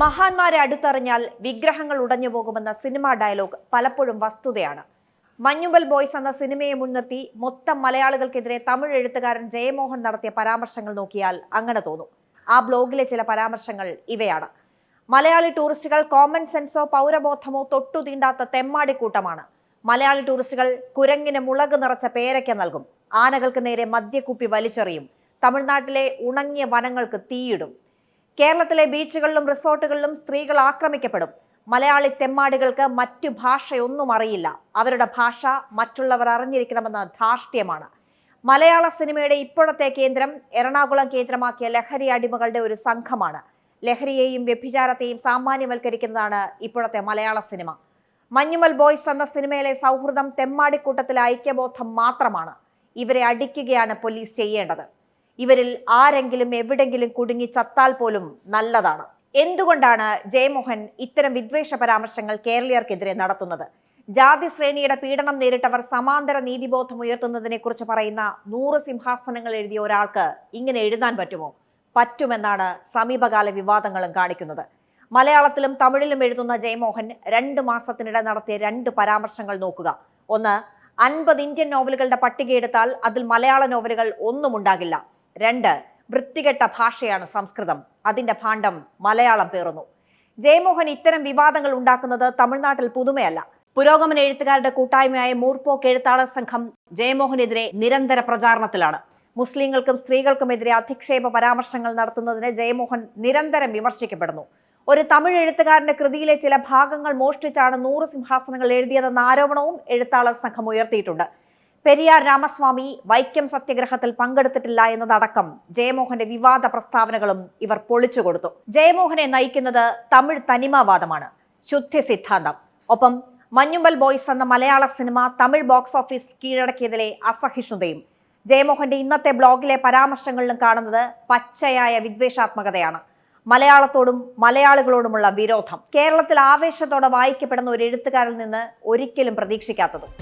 മഹാന്മാരെ അടുത്തറിഞ്ഞാൽ വിഗ്രഹങ്ങൾ ഉടഞ്ഞു പോകുമെന്ന സിനിമാ ഡയലോഗ് പലപ്പോഴും വസ്തുതയാണ്. മഞ്ഞുമ്പൽ ബോയ്സ് എന്ന സിനിമയെ മുൻനിർത്തി മൊത്തം മലയാളികൾക്കെതിരെ തമിഴ് എഴുത്തുകാരൻ ജയമോഹൻ നടത്തിയ പരാമർശങ്ങൾ നോക്കിയാൽ അങ്ങനെ തോന്നും. ആ ബ്ലോഗിലെ ചില പരാമർശങ്ങൾ ഇവയാണ്. മലയാളി ടൂറിസ്റ്റുകൾ കോമൺ സെൻസോ പൗരബോധമോ തൊട്ടു തീണ്ടാത്ത തെമ്മാടിക്കൂട്ടമാണ്. മലയാളി ടൂറിസ്റ്റുകൾ കുരങ്ങിന് മുളക് നിറച്ച പേരയ്ക്ക നൽകും. ആനകൾക്ക് നേരെ മദ്യക്കുപ്പി വലിച്ചെറിയും. തമിഴ്നാട്ടിലെ ഉണങ്ങിയ വനങ്ങൾക്ക് തീയിടും. കേരളത്തിലെ ബീച്ചുകളിലും റിസോർട്ടുകളിലും സ്ത്രീകൾ ആക്രമിക്കപ്പെടും. മലയാളി തെമ്മാടികൾക്ക് മറ്റു ഭാഷയൊന്നും അറിയില്ല. അവരുടെ ഭാഷ മറ്റുള്ളവർ അറിഞ്ഞിരിക്കണമെന്ന ധാർഷ്ട്യമാണ്. മലയാള സിനിമയുടെ ഇപ്പോഴത്തെ കേന്ദ്രം എറണാകുളം കേന്ദ്രമാക്കിയ ലഹരി അടിമകളുടെ ഒരു സംഘമാണ്. ലഹരിയെയും വ്യഭിചാരത്തെയും സാമാന്യവൽക്കരിക്കുന്നതാണ് ഇപ്പോഴത്തെ മലയാള സിനിമ. മഞ്ഞുമൽ ബോയ്സ് എന്ന സിനിമയിലെ സൗഹൃദം തെമ്മാടിക്കൂട്ടത്തിലെ ഐക്യബോധം മാത്രമാണ്. ഇവരെ അടിക്കുകയാണ് പോലീസ് ചെയ്യേണ്ടത്. ഇവരിൽ ആരെങ്കിലും എവിടെങ്കിലും കുടുങ്ങി ചത്താൽ പോലും നല്ലതാണ്. എന്തുകൊണ്ടാണ് ജയമോഹൻ ഇത്തരം വിദ്വേഷ പരാമർശങ്ങൾ കേരളീയർക്കെതിരെ നടത്തുന്നത്? ജാതി ശ്രേണിയുടെ പീഡനം നേരിട്ടവർ സമാന്തര നീതിബോധം ഉയർത്തുന്നതിനെ കുറിച്ച് പറയുന്ന നൂറ് സിംഹാസനങ്ങൾ എഴുതിയ ഒരാൾക്ക് ഇങ്ങനെ എഴുതാൻ പറ്റുമോ? പറ്റുമെന്നാണ് സമീപകാല വിവാദങ്ങളും കാണിക്കുന്നത്. മലയാളത്തിലും തമിഴിലും എഴുതുന്ന ജയമോഹൻ രണ്ട് മാസത്തിനിടെ നടത്തിയ രണ്ട് പരാമർശങ്ങൾ നോക്കുക. ഒന്ന് അൻപത് ഇന്ത്യൻ നോവലുകളുടെ പട്ടികയെടുത്താൽ അതിൽ മലയാള നോവലുകൾ ഒന്നും ഉണ്ടാകില്ല. രണ്ട് വൃത്തികെട്ട ഭാഷയാണ് സംസ്കൃതം. അതിന്റെ ഭാണ്ഡം മലയാളം പേറുന്നു. ജയമോഹൻ ഇത്തരം വിവാദങ്ങൾ ഉണ്ടാക്കുന്നത് തമിഴ്നാട്ടിൽ പുതുമയല്ല. പുരോഗമന എഴുത്തുകാരുടെ കൂട്ടായ്മയായ മൂർപ്പോക്ക് എഴുത്താള സംഘം ജയമോഹനെതിരെ നിരന്തര പ്രചാരണത്തിലാണ്. മുസ്ലിങ്ങൾക്കും സ്ത്രീകൾക്കുമെതിരെ അധിക്ഷേപ പരാമർശങ്ങൾ നടത്തുന്നതിന് ജയമോഹൻ നിരന്തരം വിമർശിക്കപ്പെടുന്നു. ഒരു തമിഴ് എഴുത്തുകാരന്റെ കൃതിയിലെ ചില ഭാഗങ്ങൾ മോഷ്ടിച്ചാണ് നൂറ് സിംഹാസനങ്ങൾ എഴുതിയതെന്ന ആരോപണവും എഴുത്താളർ സംഘം ഉയർത്തിയിട്ടുണ്ട്. പെരിയാർ രാമസ്വാമി വൈക്കം സത്യഗ്രഹത്തിൽ പങ്കെടുത്തിട്ടില്ല എന്നതടക്കം ജയമോഹന്റെ വിവാദ പ്രസ്താവനകളും ഇവർ പൊളിച്ചു കൊടുത്തു. ജയമോഹനെ നയിക്കുന്നത് തമിഴ് തനിമാവാദമാണ്. ശുദ്ധി സിദ്ധാന്തം. ഒപ്പം മഞ്ഞുമ്പൽ ബോയ്സ് എന്ന മലയാള സിനിമ തമിഴ് ബോക്സ് ഓഫീസ് കീഴടക്കിയതിലെ അസഹിഷ്ണുതയും ജയമോഹന്റെ ഇന്നത്തെ ബ്ലോഗിലെ പരാമർശങ്ങളിലും കാണുന്നത് പച്ചയായ വിദ്വേഷാത്മകതയാണ്. മലയാളത്തോടും മലയാളികളോടുമുള്ള വിരോധം. കേരളത്തിൽ ആവേശത്തോടെ വായിക്കപ്പെടുന്ന ഒരു എഴുത്തുകാരിൽ നിന്ന് ഒരിക്കലും പ്രതീക്ഷിക്കാത്തതും.